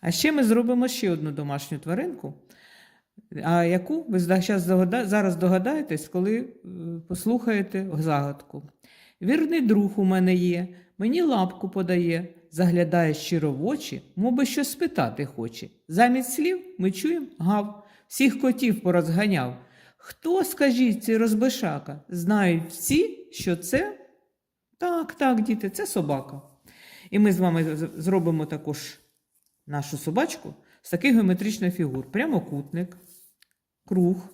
А ще ми зробимо ще одну домашню тваринку, а яку ви зараз, догадаєтесь, коли е, послухаєте загадку. Вірний друг у мене є, мені лапку подає, заглядає щиро в очі, моби щось спитати хоче. Замість слів ми чуємо гав, всіх котів порозганяв. Хто, скажіть, цей розбишака? Знають всі, що це? Так, так, діти, це собака. І ми з вами зробимо також нашу собачку з таких геометричних фігур: прямокутник, круг,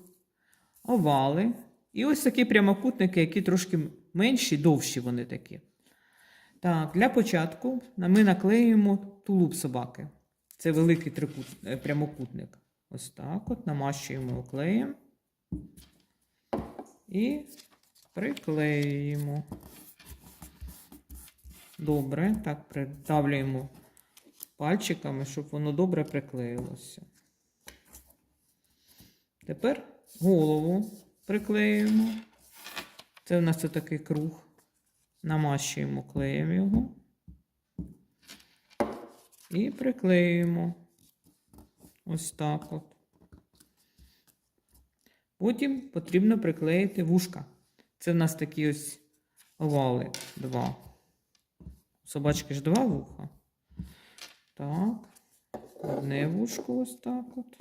овали. І ось такі прямокутники, які трошки менші, довші вони такі. Так, для початку ми наклеюємо тулуб собаки. Це великий трикут, е, прямокутник. Ось так от намащуємо клеєм і приклеюємо. Добре, так придавлюємо пальчиками, щоб воно добре приклеїлося. Тепер голову приклеюємо. Це у нас такий круг. Намащуємо клеєм його. І приклеюємо. Ось так от. Потім потрібно приклеїти вушка. Це в нас такі ось овали два. Собачки ж два вуха. Так. Одне вушко ось так от.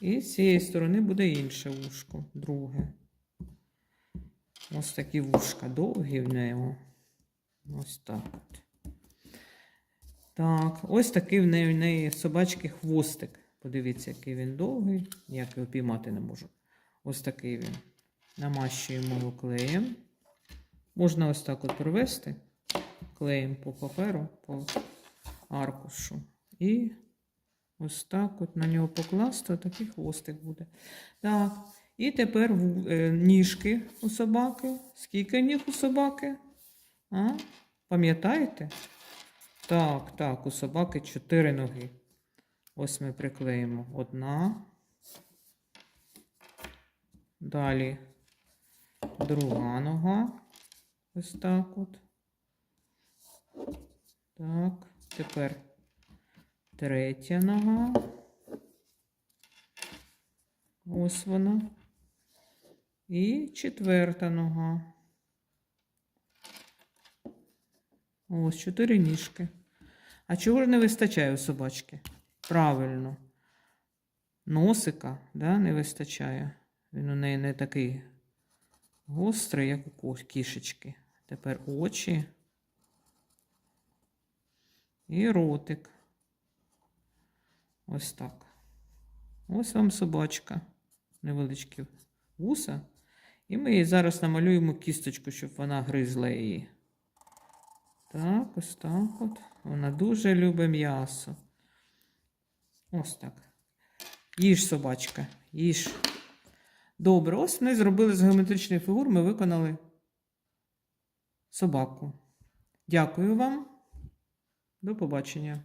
І з цієї сторони буде інше вушко, друге. Ось такі вушка довгі в нього. Ось так от. Так, ось такий в неї, в неї собачки хвостик. Подивіться, який він довгий. Ніяк його піймати не можу. Ось такий він. Намащуємо його клеєм. Можна ось так от провести клеєм по паперу, по аркушу. І ось так от на нього покласти, такий хвостик буде. Так. І тепер е, ніжки у собаки. Скільки ніг у собаки? А? Пам'ятаєте? Так, так, у собаки чотири ноги. Ось ми приклеїмо одна. Далі друга нога. Ось так от. Так, тепер третя нога. Ось вона. І четверта нога. Ось чотири ніжки. А чого ж не вистачає у собачки? Правильно. Носика да, не вистачає. Він у неї не такий гострий, як у кішечки. Тепер очі і ротик. Ось так. Ось вам собачка. Невеличкі вуса. І ми їй зараз намалюємо кісточку, щоб вона гризла її. Так, ось так от. Вона дуже любить м'ясо. Ось так. Їж, собачка, їж. Добре, ось ми зробили з геометричних фігур, ми виконали собаку. Дякую вам. До побачення.